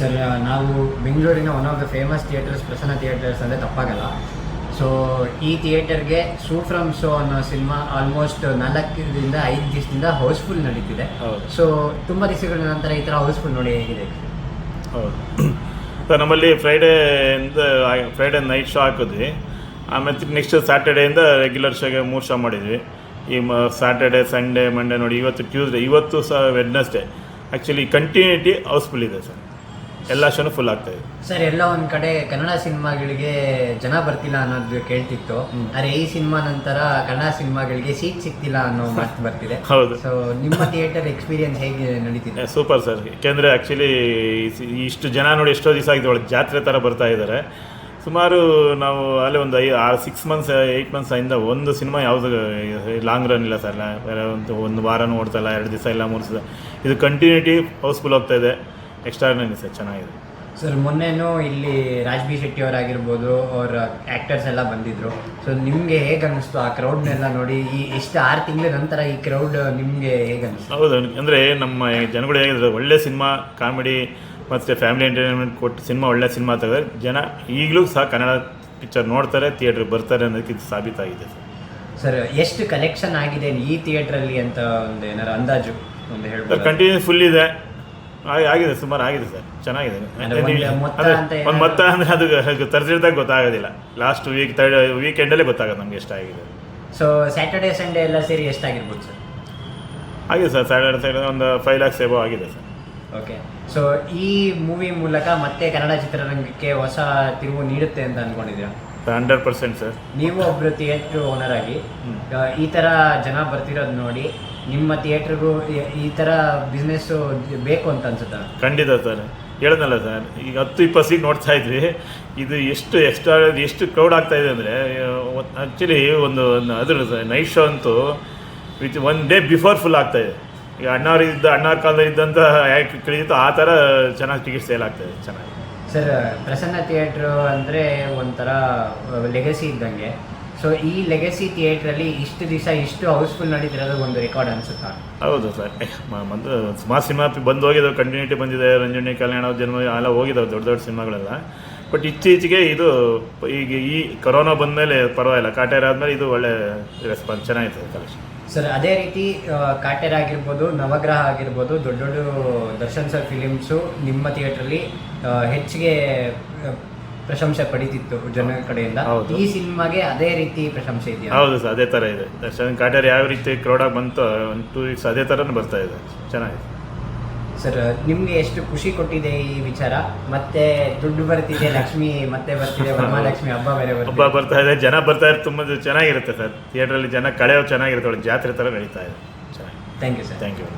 Sir ನಾವು ಬೆಂಗಳೂರಿನ one of the famous theatres Prasanna theatres ಅಂದರೆ ತಪ್ಪಾಗಲ್ಲ. ಸೊ ಈ ಥಿಯೇಟರ್ಗೆ ಸೂ ಫ್ರಮ್ ಶೋ ಅನ್ನೋ ಸಿನಿಮಾ ಆಲ್ಮೋಸ್ಟ್ ನಾಲ್ಕರಿಂದ ಐದು ದಿವಸದಿಂದ ಹೌಸ್ಫುಲ್ ನಡೀತಿದೆ. ಸೊ ತುಂಬ ದಿವಸಗಳ ನಂತರ ಈ ಥರ ಹೌಸ್ಫುಲ್ ನೋಡಿ ಹೇಗಿದೆ. ಹೌದು. ಸರ್ ನಮ್ಮಲ್ಲಿ ಫ್ರೈಡೇಯಿಂದ ಫ್ರೈಡೇ ನೈಟ್ ಶೋ ಹಾಕಿದ್ವಿ. ಆಮೇಲೆ ನೆಕ್ಸ್ಟ್ ಸ್ಯಾಟರ್ಡೇಯಿಂದ ರೆಗ್ಯುಲರ್ ಶೋಗೆ ಮೂರು ಶೋ ಮಾಡಿದ್ವಿ. ಈ ಮ ಸ್ಯಾಟರ್ಡೇ ಸಂಡೇ ಮಂಡೇ ನೋಡಿ ಇವತ್ತು ಟ್ಯೂಸ್ಡೇ ಇವತ್ತು ಸಹ Wednesday actually continuity house full ಇದೆ ಸರ್. ಎಲ್ಲ ಶೋನು ಫುಲ್ ಆಗ್ತಾ ಇದೆ. ಸರ್ ಎಲ್ಲ ಒಂದ್ ಕಡೆ ಕನ್ನಡ ಸಿನಿಮಾಗಳಿಗೆ ಜನ ಬರ್ತಿಲ್ಲ ಅನ್ನೋದು ಕೇಳ್ತಿತ್ತು. ಆದ್ರೆ ಈ ಸಿನಿಮಾ ನಂತರ ಕನ್ನಡ ಸಿನಿಮಾಗಳಿಗೆ ಸೀಟ್ ಸಿಗ್ತಿಲ್ಲ ಅನ್ನೋ ಮಾತು ಬರ್ತಿದೆ. ಹೌದು. ಸೊ ನಿಮ್ಮ ಥಿಯೇಟರ್ ಎಕ್ಸ್ಪೀರಿಯನ್ಸ್ ಹೇಗೆ ನಡೀತಿದೆ? ಸೂಪರ್ ಸರ್ ಯಾಕೆಂದರೆ ಆ್ಯಕ್ಚುಲಿ ಇಷ್ಟು ಜನ ನೋಡಿ ಎಷ್ಟೋ ದಿವಸ ಆಗಿದೆ. ಒಳಗೆ ಜಾತ್ರೆ ಥರ ಬರ್ತಾ ಇದ್ದಾರೆ ಸುಮಾರು ನಾವು ಅಲ್ಲಿ ಒಂದು ಐ ಆರು ಸಿಕ್ಸ್ ಮಂತ್ಸ್ ಏಯ್ಟ್ ಮಂತ್ಸ್ ಆಯಿಂದ ಒಂದು ಸಿನಿಮಾ ಯಾವುದು ಲಾಂಗ್ ರನ್ ಇಲ್ಲ ಸರ್ ಒಂದು ಒಂದು ವಾರ ಓಡ್ತಾ ಇಲ್ಲ ಎರಡು ದಿವಸ ಇಲ್ಲ ಮೂರು ದಿವಸ ಇದು ಕಂಟಿನ್ಯೂಟಿ ಹೌಸ್ಫುಲ್ ಹೋಗ್ತಾ ಇದೆ. ಎಕ್ಸ್ಟ್ರಾರ್ನರಿ ಸರ್ ಚೆನ್ನಾಗಿದೆ. ಸರ್ ಮೊನ್ನೆನೂ ಇಲ್ಲಿ ರಾಜ್ ಬಿ ಶೆಟ್ಟಿ ಅವರಾಗಿರ್ಬೋದು ಅವ್ರ ಆ್ಯಕ್ಟರ್ಸ್ ಎಲ್ಲ ಬಂದಿದ್ರು. ಸೊ ನಿಮಗೆ ಹೇಗೆ ಅನಿಸ್ತು ಆ ಕ್ರೌಡ್ನೆಲ್ಲ ನೋಡಿ? ಈ ಎಷ್ಟು ಆರು ತಿಂಗಳ ನಂತರ ಈ ಕ್ರೌಡ್ ನಿಮಗೆ ಹೇಗೆ ಅನಿಸ್ತು ಹೌದು ಅಂದರೆ ನಮ್ಮ ಜನಗಳು ಹೇಗಿದ್ರು ಒಳ್ಳೆ ಸಿನಿಮಾ ಕಾಮಿಡಿ ಮತ್ತು ಫ್ಯಾಮಿಲಿ ಎಂಟರ್ಟೈನ್ಮೆಂಟ್ ಕೊಟ್ಟು ಸಿನಿಮಾ ಒಳ್ಳೆ ಸಿನಿಮಾ ತೆಗೆದ್ರೆ ಜನ ಈಗಲೂ ಸಹ ಕನ್ನಡ ಪಿಕ್ಚರ್ ನೋಡ್ತಾರೆ ಥಿಯೇಟ್ರಿಗೆ ಬರ್ತಾರೆ ಅನ್ನೋದಕ್ಕೆ ಇದು ಸಾಬೀತಾಗಿದೆ. ಸರ್ ಸರ್ ಎಷ್ಟು ಕಲೆಕ್ಷನ್ ಆಗಿದೆ ಈ ಥಿಯೇಟ್ರಲ್ಲಿ ಅಂತ ಒಂದು ಏನಾರು ಅಂದಾಜು ಒಂದು ಹೇಳ್ಬೋದು? ಕಂಟಿನ್ಯೂ ಫುಲ್ ಇದೆ. ಆಗಿದೆ ಸುಮಾರು ಆಗಿದೆ ಸರ್. ಚೆನ್ನಾಗಿದೆ. ಒಂದು ಮೊತ್ತ ಅಂದರೆ ಅದು ತರಿಸಿದಾಗ ಗೊತ್ತಾಗೋದಿಲ್ಲ. ಲಾಸ್ಟ್ ವೀಕ್ ತರ್ಡ್ ವೀಕೆಂಡಲ್ಲೇ ಗೊತ್ತಾಗೋದು ನಮ್ಗೆ ಎಷ್ಟಾಗಿದೆ ಸೊ ಸ್ಯಾಟರ್ಡೆ ಸಂಡೇ ಎಲ್ಲ ಸೇರಿ ಎಷ್ಟಾಗಿರ್ಬೋದು ಸರ್? ಆಗಿದೆ ಸರ್ ಸ್ಯಾಟರ್ಡೆ ಸಂಡೇ ಒಂದು ಫೈವ್ ಲ್ಯಾಕ್ಸ್ ಎಬೋ ಆಗಿದೆ ಸರ್. ಓಕೆ ಸೊ ಈ ಮೂವಿ ಮೂಲಕ ಮತ್ತೆ ಕನ್ನಡ ಚಿತ್ರರಂಗಕ್ಕೆ ಹೊಸ ತಿರುವು ನೀಡುತ್ತೆ ಅಂತ ಅನ್ಕೊಂಡಿದ್ದೀರಾ? Hundred percent sir. ನೀವು ಒಬ್ಬರು ಥಿಯೇಟ್ರ್ ಓನರ್ ಆಗಿ ಈ ಥರ ಜನ ಬರ್ತಿರೋದು ನೋಡಿ ನಿಮ್ಮ ಥಿಯೇಟ್ರಿಗೂ ಈ ಥರ ಬಿಸ್ನೆಸ್ಸು ಬೇಕು ಅಂತ ಅನ್ಸುತ್ತಾ? ಖಂಡಿತ ಸರ್. ಹೇಳಿದ್ನಲ್ಲ ಸರ್ ಈಗ ಹತ್ತು ಇಪ್ಪತ್ತು ಸೀಟ್ ನೋಡ್ತಾ ಇದ್ವಿ. ಇದು ಎಷ್ಟು ಎಕ್ಸ್ಟ್ರಾ ಎಷ್ಟು ಕ್ರೌಡ್ ಆಗ್ತಾ ಇದೆ ಅಂದರೆ ಆ್ಯಕ್ಚುಲಿ ಒಂದು ಅದ್ರ ನೈಟ್ ಶೋ ಅಂತೂ with one day before full ಆಗ್ತಾ ಇದೆ. ಈಗ ಅಣ್ಣವ್ರು ಇದ್ದ ಅಣ್ಣವ್ರ ಕಾಲದಲ್ಲಿ ಇದ್ದಂಥ ಯಾಕೆ ಕಳೀತೋ ಆ ಥರ ಚೆನ್ನಾಗಿ ಟಿಕೆಟ್ ಸೇಲ್ ಆಗ್ತಾಯಿದೆ ಚೆನ್ನಾಗಿ. ಸರ್, ಪ್ರಸನ್ನ ಥಿಯೇಟ್ರು ಅಂದರೆ ಒಂಥರ ಲೆಗಸಿ ಇದ್ದಂಗೆ. ಸೊ ಈ ಲೆಗಸಿ ಥಿಯೇಟ್ರಲ್ಲಿ ಇಷ್ಟು ದಿವಸ ಇಷ್ಟು ಹೌಸ್ಫುಲ್ ನಡೀತಿರೋದು ಒಂದು ರೆಕಾರ್ಡ್ ಅನ್ಸುತ್ತಾ? ಹೌದು ಸರ್. ಒಂದು ಸುಮಾರು ಸಿನಿಮಾ ಬಂದು ಹೋಗಿದ್ದಾವೆ ಕಂಟಿನ್ಯೂಟಿ ಬಂದಿದೆ, ರಂಜನಿ, ಕಲ್ಯಾಣ, ಜನ್ಮ, ಎಲ್ಲ ಹೋಗಿದ್ದಾವೆ ದೊಡ್ಡ ದೊಡ್ಡ ಸಿನಿಮಾಗಳೆಲ್ಲ. ಬಟ್ ಇತ್ತೀಚೆಗೆ ಇದು ಈಗ ಈ ಕೊರೋನಾ ಬಂದಮೇಲೆ ಪರವಾಗಿಲ್ಲ. ಕಾಟೇರ ಆದಮೇಲೆ ಇದು ಒಳ್ಳೆ ರೆಸ್ಪಾನ್ಸ್ ಚೆನ್ನಾಗಿತ್ತು ಕಲೆಕ್ಷನ್ ಸರ್ ಅದೇ ರೀತಿ ಕಾಟೇರ ಆಗಿರ್ಬೋದು ನವಗ್ರಹ ಆಗಿರ್ಬೋದು ದೊಡ್ಡ ದೊಡ್ಡ ದರ್ಶನ್ ಸರ್ ಫಿಲಿಮ್ಸು ನಿಮ್ಮ ಥಿಯೇಟ್ರಲ್ಲಿ ಹೆಚ್ಚಿಗೆ ಪ್ರಶಂಸೆ ಪಡೀತಿತ್ತು ಜನ ಕಡೆಯಿಂದ. ಹೌದು. ಈ ಸಿನಿಮಾಗೆ ಅದೇ ರೀತಿ ಪ್ರಶಂಸೆ ಇದೆಯಾ? ಹೌದು ಸರ್ ಅದೇ ಥರ ಇದೆ. ದರ್ಶನ್ ಕಾಟೇರ ಯಾವ ರೀತಿ ಕ್ರೌಡಾಗಿ ಬಂತು ಒಂದು ಟೂ ವೀಕ್ಸ್ ಅದೇ ಥರನೂ ಬರ್ತಾ ಇದೆ. ಚೆನ್ನಾಗಿದೆ. ಸರ್ ನಿಮ್ಗೆ ಎಷ್ಟು ಖುಷಿ ಕೊಟ್ಟಿದೆ ಈ ವಿಚಾರ? ಮತ್ತೆ ದುಡ್ಡು ಬರ್ತಿದೆ ಲಕ್ಷ್ಮಿ ಮತ್ತೆ ಬರ್ತಿದೆ ವರಮಹಾಲಕ್ಷ್ಮಿ ಹಬ್ಬ ಬೇರೆ ಹಬ್ಬ ಬರ್ತಾ ಇದೆ ಜನ ಬರ್ತಾ ಇರೋದು ತುಂಬ ಚೆನ್ನಾಗಿರುತ್ತೆ ಸರ್. ಥಿಯೇಟ್ರಲ್ಲಿ ಜನ ಕಳೆಯೋ ಚೆನ್ನಾಗಿರುತ್ತೆ ಜಾತ್ರೆ ಥರ ನಡೀತಾ ಇದೆ. ಚೆನ್ನಾಗಿ. Thank you sir thank you